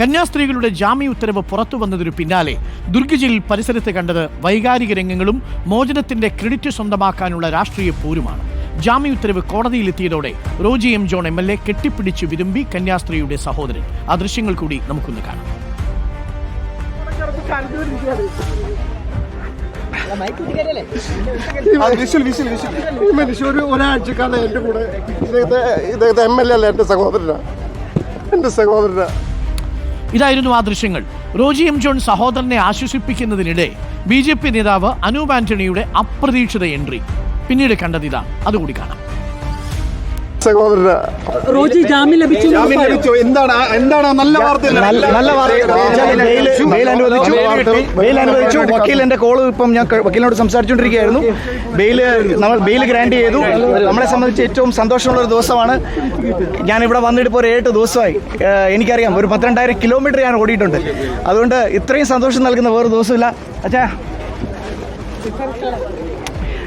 കന്യാസ്ത്രീകളുടെ ജാമ്യ ഉത്തരവ് പുറത്തു വന്നതിനു പിന്നാലെ ദുർഗ് ജില്ലയിൽ പരിസരത്ത് കണ്ടത് വൈകാരിക രംഗങ്ങളും മോചനത്തിന്റെ ക്രെഡിറ്റ് സ്വന്തമാക്കാനുള്ള രാഷ്ട്രീയ പോരുമാണ്. ജാമ്യ ഉത്തരവ് കോടതിയിലെത്തിയതോടെ Roji M John M L A കെട്ടിപ്പിടിച്ച് വിരുമ്പി കന്യാസ്ത്രീയുടെ സഹോദരൻ. ആ ദൃശ്യങ്ങൾ കൂടി നമുക്കൊന്ന് കാണാം. വിഷ്വൽ വിഷ്വൽ വിഷ്വൽ ഈ മനുഷ്യ ഒരു ഒരാഴ്ചക്കാലം എന്റെ കൂടെ. ഇദ്ദേഹത്തെ എം എൽ എ അല്ല എന്റെ സഹോദരനാ. എന്റെ സഹോദരനാ. ഇതായിരുന്നു ആ ദൃശ്യങ്ങൾ. റോജി എം ജോൺ സഹോദരനെ ആശ്വസിപ്പിക്കുന്നതിനിടെ ബി ജെ പി നേതാവ് അനൂപ് ആന്റണിയുടെ അപ്രതീക്ഷിത എൻട്രി. പിന്നീട് കണ്ടതിതാ അതുകൂടി കാണാം. സഹോദരനാ. റോജി ജാമ്യം ലഭിച്ചു ജാമ്യം ലഭിച്ചു. എന്താണ് എന്താണ് നല്ല വാർത്ത നല്ല അനുവദിച്ചു ബെയിൽ അനുവദിച്ചു വക്കീൽ എന്റെ കോൾ ഇപ്പം ഞാൻ വക്കീലിനോട് സംസാരിച്ചുകൊണ്ടിരിക്കുകയായിരുന്നു ബെയിൽ നമ്മൾ ബെയിൽ ഗ്രാൻഡ് ചെയ്തു. നമ്മളെ സംബന്ധിച്ച് ഏറ്റവും സന്തോഷമുള്ള ഒരു ദിവസമാണ്. ഞാൻ ഇവിടെ വന്നിട്ട് ഇപ്പോൾ ഒരു ഏഴ് ദിവസമായി. എനിക്കറിയാം. ഒരു പന്ത്രണ്ടായിരം കിലോമീറ്റർ ഞാൻ ഓടിയിട്ടുണ്ട്. അതുകൊണ്ട് ഇത്രയും സന്തോഷം നൽകുന്ന വേറെ ദിവസമില്ല. അച്ഛാ.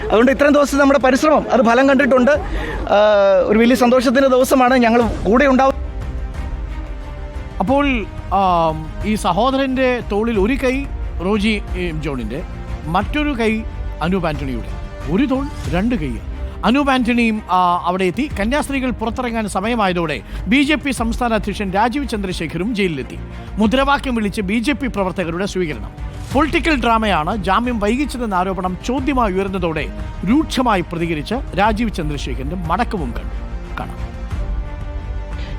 അതുകൊണ്ട് ഇത്രയും ദിവസം നമ്മുടെ പരിശ്രമം അത് ഫലം കണ്ടിട്ടുണ്ട്. ഒരു വലിയ സന്തോഷത്തിന്റെ ദിവസമാണ് ഞങ്ങൾ കൂടെ ഉണ്ടാവും അപ്പോൾ ഈ സഹോദരന്റെ തോളിൽ ഒരു കൈ റോജി ജോണിന്റെ മറ്റൊരു കൈ അനൂപ് ആന്റണിയുടെ. ഒരു തോൾ രണ്ട് കൈ. അനൂപ് ആന്റണിയും അവിടെ എത്തി. കന്യാസ്ത്രീകൾ പുറത്തിറങ്ങാൻ സമയമായതോടെ ബി ജെ പി സംസ്ഥാന അധ്യക്ഷൻ രാജീവ് ചന്ദ്രശേഖരും ജയിലിലെത്തി. മുദ്രാവാക്യം വിളിച്ച് ബി ജെ പി പ്രവർത്തകരുടെ സ്വീകരണം. പൊളിറ്റിക്കൽ ഡ്രാമയാണ് ജാമ്യം വൈകിച്ചതെന്ന ആരോപണം ചോദ്യമായി ഉയർന്നതോടെ രൂക്ഷമായി പ്രതികരിച്ച് രാജീവ് ചന്ദ്രശേഖരന്റെ മടക്കവും കണ്ടു. കാണാം.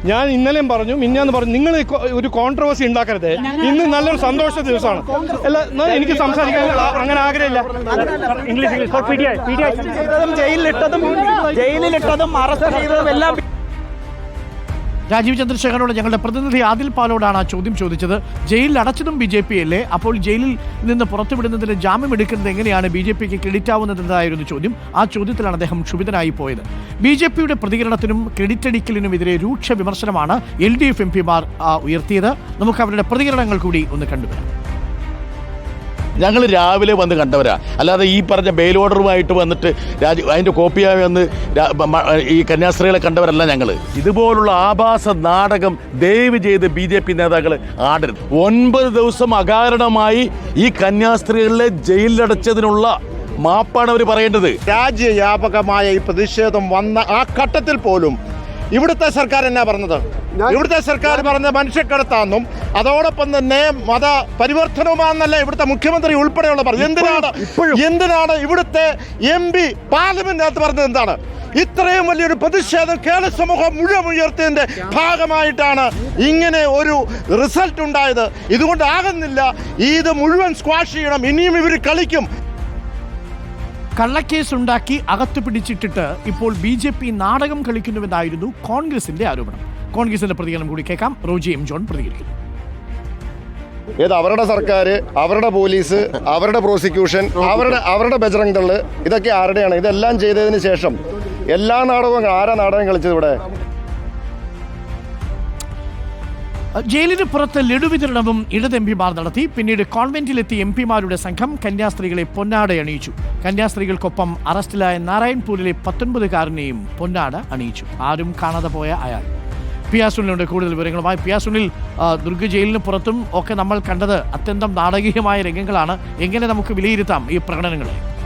ഞാൻ ഇന്നലെയും പറഞ്ഞു മിന്നാന്ന് പറഞ്ഞു നിങ്ങൾ ഒരു കോൺട്രവേഴ്സി ഉണ്ടാക്കരുത്. ഇന്ന് നല്ലൊരു സന്തോഷ ദിവസമാണ്. അല്ല എനിക്ക് സംസാരിക്കാൻ അങ്ങനെ ആഗ്രഹമില്ല. ഇംഗ്ലീഷ് ജയിലിലിട്ടതും ജയിലിലിട്ടതും അറസ്റ്റ് ചെയ്തതും എല്ലാം രാജീവ് ചന്ദ്രശേഖരനോട് ഞങ്ങളുടെ പ്രതിനിധി ആദിൽ പാലോടാണ് ആ ചോദ്യം ചോദിച്ചത്. ജയിലിൽ അടച്ചതും ബി ജെ പി അല്ലേ അപ്പോൾ ജയിലിൽ നിന്ന് പുറത്തുവിടുന്നതിന് ജാമ്യം എടുക്കുന്നത് എങ്ങനെയാണ്? ബി ജെ പിക്ക് ക്രെഡിറ്റ് ആവുന്നതെന്നതായിരുന്നു ചോദ്യം? ആ ചോദ്യത്തിലാണ് അദ്ദേഹം ക്ഷുഭിതനായി പോയത്. ബി ജെ പിയുടെ പ്രതികരണത്തിനും ക്രെഡിറ്റ് അടിക്കലിനുമെതിരെ രൂക്ഷ വിമർശനമാണ് എൽ ഡി എഫ് എം പിമാർ ഉയർത്തിയത്. നമുക്ക് അവരുടെ പ്രതികരണങ്ങൾ കൂടി ഒന്ന് കണ്ടുവരാം. ഞങ്ങൾ രാവിലെ വന്ന് കണ്ടവരാ. അല്ലാതെ ഈ പറഞ്ഞ ബെയിൽ ഓർഡറുമായിട്ട് വന്നിട്ട് രാജ അതിന്റെ കോപ്പിയായി വന്ന് ഈ കന്യാസ്ത്രീകളെ കണ്ടവരല്ല ഞങ്ങൾ ഇതുപോലുള്ള ആഭാസ നാടകം ദയവ് ചെയ്ത് ബി ജെ പി നേതാക്കൾ ആടരുത്. ഒൻപത് ദിവസം അകാരണമായി ഈ കന്യാസ്ത്രീകളെ ജയിലിലടച്ചതിനുള്ള മാപ്പാണ് അവർ പറയേണ്ടത്. രാജ്യവ്യാപകമായ ഈ പ്രതിഷേധം വന്ന ആ ഘട്ടത്തിൽ പോലും ഇവിടുത്തെ സർക്കാർ എന്നാ പറഞ്ഞത്? ഇവിടുത്തെ സർക്കാർ പറഞ്ഞ മനുഷ്യക്കടത്താന്നും അതോടൊപ്പം തന്നെ മത പരിവർത്തനവുമാണെന്നല്ല ഇവിടുത്തെ മുഖ്യമന്ത്രി ഉൾപ്പെടെയുള്ള പറഞ്ഞു എന്തിനാണ് എന്തിനാണ് ഇവിടുത്തെ എം പി പാർലമെന്റിനകത്ത് പറഞ്ഞത് എന്താണ്? ഇത്രയും വലിയൊരു പ്രതിഷേധം കേരള സമൂഹം മുഴുവൻ ഉയർത്തിയതിന്റെ ഭാഗമായിട്ടാണ് ഇങ്ങനെ ഒരു റിസൾട്ട് ഉണ്ടായത്. ഇതുകൊണ്ട് ആകുന്നില്ല. ഇത് മുഴുവൻ സ്ക്വാഷ് ചെയ്യണം. ഇനിയും ഇവർ കളിക്കും. കള്ളക്കേസ് ഉണ്ടാക്കി അകത്ത് പിടിച്ചിട്ടിട്ട് ഇപ്പോൾ ബി ജെ പി നാടകം കളിക്കുന്നുവെന്നായിരുന്നു കോൺഗ്രസിന്റെ ആരോപണം. കോൺഗ്രസിന്റെ പ്രതികരണം കൂടി കേൾക്കാം. റോജി എം ജോൺ പ്രതികരിക്കുന്നു. ഏത് അവരുടെ സർക്കാർ അവരുടെ പോലീസ് അവരുടെ പ്രോസിക്യൂഷൻ അവരുടെ അവരുടെ ബജറംഗ് ഇതൊക്കെ ആരുടെയാണ്? ഇതെല്ലാം ചെയ്തതിന് ശേഷം എല്ലാ നാടകവും ആരാ നാടകം കളിച്ചത് ഇവിടെ? ജയിലിന് പുറത്ത് ലഡു വിതരണവും ഇടത് എം പിമാർ നടത്തി. പിന്നീട് കോൺവെന്റിലെത്തിയ എം പിമാരുടെ സംഘം കന്യാസ്ത്രീകളെ പൊന്നാട അണിയിച്ചു. കന്യാസ്ത്രീകൾക്കൊപ്പം അറസ്റ്റിലായ നാരായൺപൂരിലെ പത്തൊൻപതുകാരനെയും പൊന്നാട അണിയിച്ചു. ആരും കാണാതെ പോയ അയാൾ. പിയാസുനിലുണ്ട്. കൂടുതൽ വിവരങ്ങളുമായി പിയാസുനിൽ ദുർഗ് ജയിലിന് പുറത്തും ഒക്കെ നമ്മൾ കണ്ടത് അത്യന്തം നാടകീയമായ രംഗങ്ങളാണ്. എങ്ങനെ നമുക്ക് വിലയിരുത്താം ഈ പ്രകടനങ്ങളെ?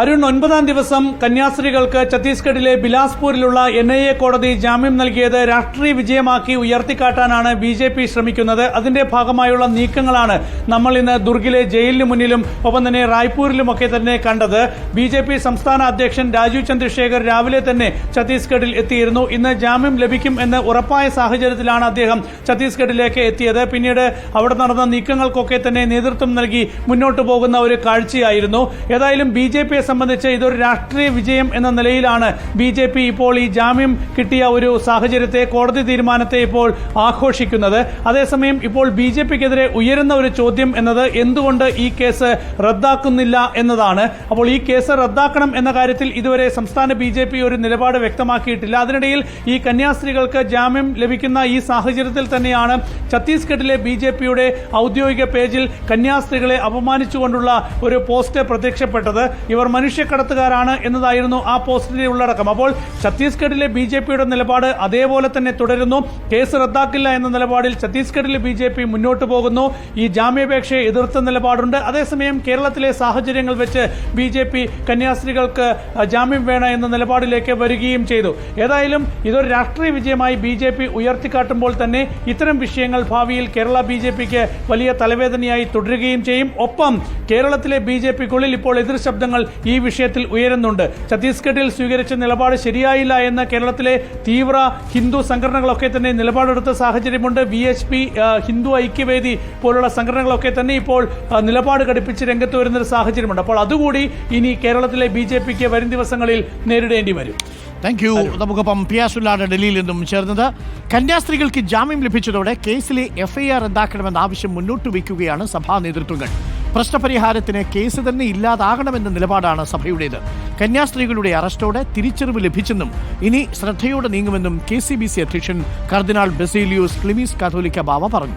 അരുൺ ഒൻപതാം ദിവസം കന്യാസ്ത്രീകൾക്ക് ഛത്തീസ്ഗഡിലെ ബിലാസ്പൂരിലുള്ള എൻ ഐ എ കോടതി ജാമ്യം നൽകിയത് രാഷ്ട്രീയ വിജയമാക്കി ഉയർത്തിക്കാട്ടാനാണ് ബി ജെ പി ശ്രമിക്കുന്നത്. അതിന്റെ ഭാഗമായുള്ള നീക്കങ്ങളാണ് നമ്മൾ ഇന്ന് ദുർഗിലെ ജയിലിന് മുന്നിലും ഒപ്പം തന്നെ റായ്പൂരിലുമൊക്കെ തന്നെ കണ്ടത്. ബി ജെ പി സംസ്ഥാന അധ്യക്ഷൻ രാജീവ് ചന്ദ്രശേഖർ രാവിലെ തന്നെ ഛത്തീസ്ഗഡിൽ എത്തിയിരുന്നു. ഇന്ന് ജാമ്യം ലഭിക്കും എന്ന് ഉറപ്പായ സാഹചര്യത്തിലാണ് അദ്ദേഹം ഛത്തീസ്ഗഡിലേക്ക് എത്തിയത്. പിന്നീട് അവിടെ നടന്ന നീക്കങ്ങൾക്കൊക്കെ തന്നെ നേതൃത്വം നൽകി മുന്നോട്ട് പോകുന്ന ഒരു കാഴ്ചയായിരുന്നു. ഏതായാലും ബി ജെ പിയെ സംബന്ധിച്ച് ഇതൊരു രാഷ്ട്രീയ വിജയം എന്ന നിലയിലാണ് ബി ജെ പി ഇപ്പോൾ ഈ ജാമ്യം കിട്ടിയ ഒരു സാഹചര്യത്തെ കോടതി തീരുമാനത്തെ ഇപ്പോൾ ആഘോഷിക്കുന്നത്. അതേസമയം ഇപ്പോൾ ബി ജെ പിക്കെതിരെ ഉയരുന്ന ഒരു ചോദ്യം എന്നത് എന്തുകൊണ്ട് ഈ കേസ് റദ്ദാക്കുന്നില്ല എന്നതാണ്. അപ്പോൾ ഈ കേസ് റദ്ദാക്കണം എന്ന കാര്യത്തിൽ ഇതുവരെ സംസ്ഥാന ബി ജെ പി ഒരു നിലപാട് വ്യക്തമാക്കിയിട്ടില്ല. അതിനിടയിൽ ഈ കന്യാസ്ത്രീകൾക്ക് ജാമ്യം ലഭിക്കുന്ന ഈ സാഹചര്യത്തിൽ തന്നെയാണ് ഛത്തീസ്ഗഡിലെ ബി ജെ പിയുടെ ഔദ്യോഗിക പേജിൽ കന്യാസ്ത്രീകളെ അപമാനിച്ചുകൊണ്ടുള്ള ഒരു പോസ്റ്റ് പ്രത്യക്ഷപ്പെട്ടത്. ഇവർ മനുഷ്യക്കടത്തുകാരാണ് എന്നതായിരുന്നു ആ പോസ്റ്റിന്റെ ഉള്ളടക്കം. അപ്പോൾ ഛത്തീസ്ഗഡിലെ ബി ജെ പിയുടെ നിലപാട് അതേപോലെ തന്നെ തുടരുന്നു. കേസ് റദ്ദാക്കില്ല എന്ന നിലപാടിൽ ഛത്തീസ്ഗഡിലെ ബി ജെ പി മുന്നോട്ട് പോകുന്നു. ഈ ജാമ്യാപേക്ഷയെ എതിർത്ത നിലപാടുണ്ട്. അതേസമയം കേരളത്തിലെ സാഹചര്യങ്ങൾ വെച്ച് ബി ജെ പി കന്യാസ്ത്രീകൾക്ക് ജാമ്യം വേണം എന്ന നിലപാടിലേക്ക് വരികയും ചെയ്തു. ഏതായാലും ഇതൊരു രാഷ്ട്രീയ വിജയമായി ബി ജെ പി ഉയർത്തിക്കാട്ടുമ്പോൾ തന്നെ ഇത്തരം വിഷയങ്ങൾ ഭാവിയിൽ കേരള ബി ജെ പിക്ക് വലിയ തലവേദനയായി തുടരുകയും ചെയ്യും. ഒപ്പം കേരളത്തിലെ ബി ജെ പിക്കുള്ളിൽ ഇപ്പോൾ എതിർ ശബ്ദങ്ങൾ ഈ വിഷയത്തിൽ ഉയരുന്നുണ്ട്. ഛത്തീസ്ഗഡിൽ സ്വീകരിച്ച നിലപാട് ശരിയായില്ല എന്ന് കേരളത്തിലെ തീവ്ര ഹിന്ദു സംഘടനകളൊക്കെ തന്നെ നിലപാടെടുത്ത സാഹചര്യമുണ്ട്. V H P Hindu Aikyavedi പോലുള്ള സംഘടനകളൊക്കെ തന്നെ ഇപ്പോൾ നിലപാട് ഘടിപ്പിച്ച് രംഗത്ത് വരുന്ന ഒരു സാഹചര്യമുണ്ട്. അപ്പോൾ അതുകൂടി ഇനി കേരളത്തിലെ ബി ജെ പിക്ക് വരും ദിവസങ്ങളിൽ നേരിടേണ്ടി വരും. താങ്ക് യു നമുക്കൊപ്പം പിയാസുല്ലാട് ഡൽഹിയിൽ നിന്നും ചേർന്നത്. കന്യാസ്ത്രീകൾക്ക് ജാമ്യം ലഭിച്ചതോടെ കേസിലെ എഫ്ഐആർ റദ്ദാക്കണമെന്ന ആവശ്യം മുന്നോട്ട് വയ്ക്കുകയാണ് സഭാ നേതൃത്വങ്ങൾ. പ്രശ്നപരിഹാരത്തിന് കേസ് തന്നെ ഇല്ലാതാകണമെന്ന നിലപാടാണ് സഭയുടേത്. കന്യാസ്ത്രീകളുടെ അറസ്റ്റോടെ തിരിച്ചറിവ് ലഭിച്ചെന്നും ഇനി ശ്രദ്ധയോടെ നീങ്ങുമെന്നും കെ സി ബി സി അധ്യക്ഷൻ കർദിനാൾ ബെസേലിയോസ് ക്ലിമീസ് കാതോലിക്ക ബാവ പറഞ്ഞു.